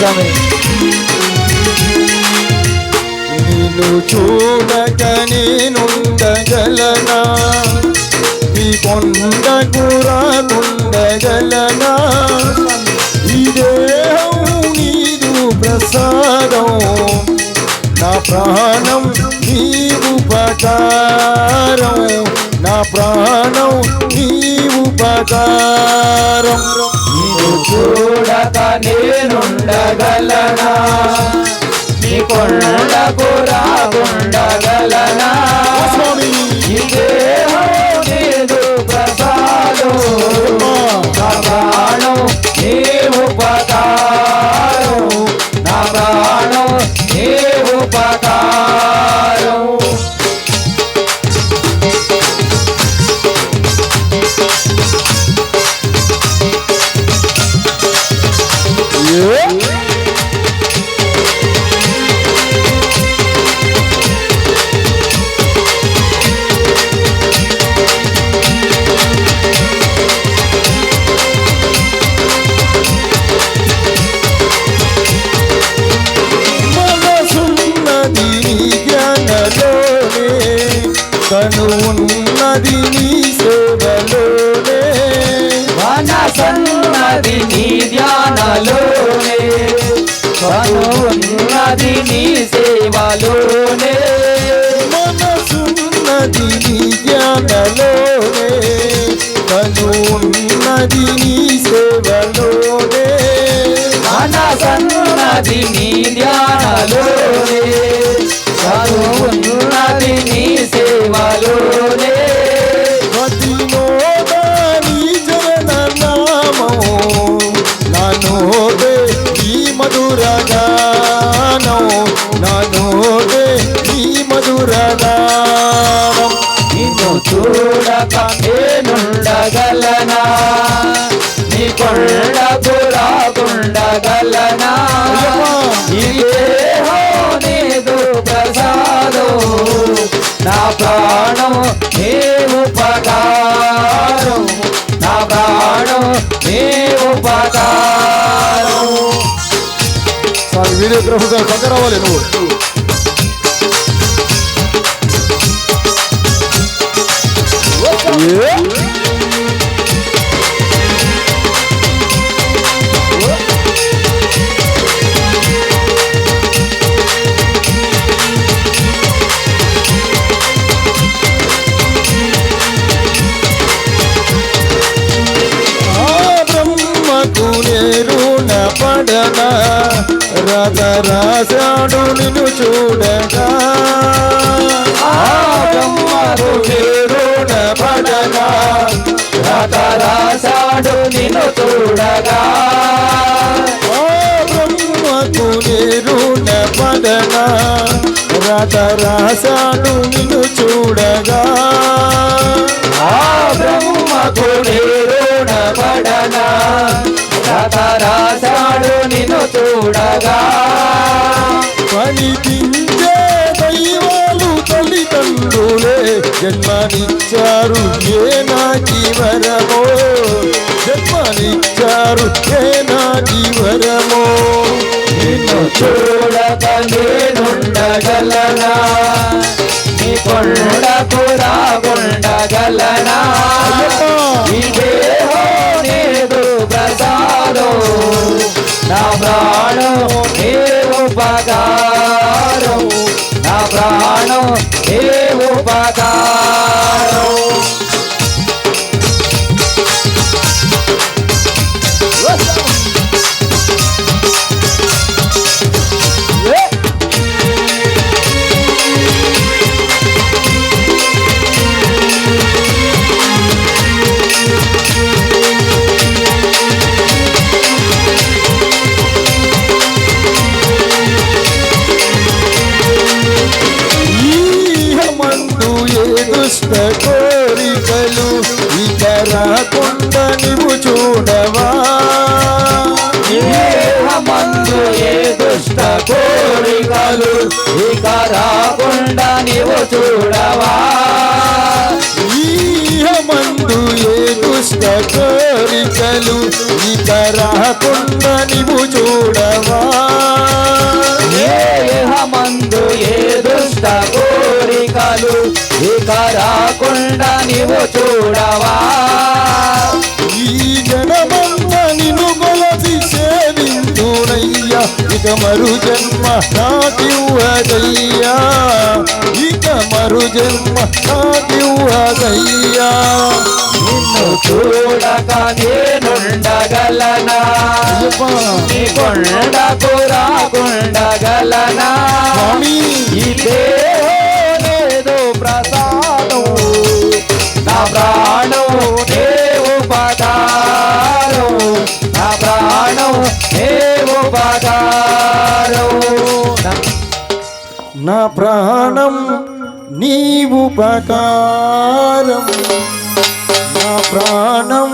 స్వామి నిన్ను చూడక నేనుండగలనా ఈ కొండకు రాకుండగలనా ఈ దేహం నీదు ప్రసాదం నా ప్రాణం నీ ఉపకారం నా ప్రాణం నీ ఉపకారం చూడక నేనుండగలనా? నీ కొండకు రాకుండగలనా? తను ఉన్నది నీ సేవలోనే. మనసన్నది నీ ధ్యానలోనే. ఉన్నది నీ సేవలోనే. మనసున్నది నీ జ్ఞానలోనే. తను ఉన్నది నీ సేవలోనే. మనసన్నది నీ ధ్యానలోనే. చూడక నేనుండగలనా నీ కొండకు రాకుండగలనా ఈ నీదు ప్రసాదం నా ప్రాణం నీ ఉపకారం నా ప్రాణం నీ ఉపకారం సార్ వీడియోగ్రాఫర్ పక్కన రావాలి నువ్వు. పడన రథ రాశాడు నిన్ను చూడగా చూడగా ఆ బ్రహ్మకు రథ రాశాడు నిన్ను చూడగా. ఆ బ్రహ్మకు నేరుణ పడనా రాసాడు నిన్ను చూడగా. పనికించే దైవాలు తల్లిదండ్రులే జన్మనిచ్చారు ఏ నా జీవరమో ఏ నా జీవరమో? నిన్ను చూడక నేనుండగలనా? నీ కొండకు రాకుండగలనా? ఈ దేహం నీదు ప్రసాదం. నా ప్రాణం నీ ఉపకారం నా ప్రాణం నీ ఉపకారం దుష్ట కోరికలు ఇక రాకుండా నీవు చూడవా? మందు ఏ దుష్ట కోరికలు ఇక రాకుండా నీవు చూడవా? ఈహమందు ఏ దుష్ట కోరికలు కోరికలు ఇక రాకుండా నీవు చూడవా? ఇక రాకుండా నీవు చూడవా? ఈ జనమంత నిన్ను కొలసి సేవిందునయ్యా ఇక మరు జన్మ నాకివ్వదయ్యా. ఇక మరు జన్మ నాకివ్వదయ్యా. నిన్ను చూడక నేనుండగలనా? నీ కొండకు రాకుండగలనా నా ప్రాణం నీవు బకారం నా ప్రాణం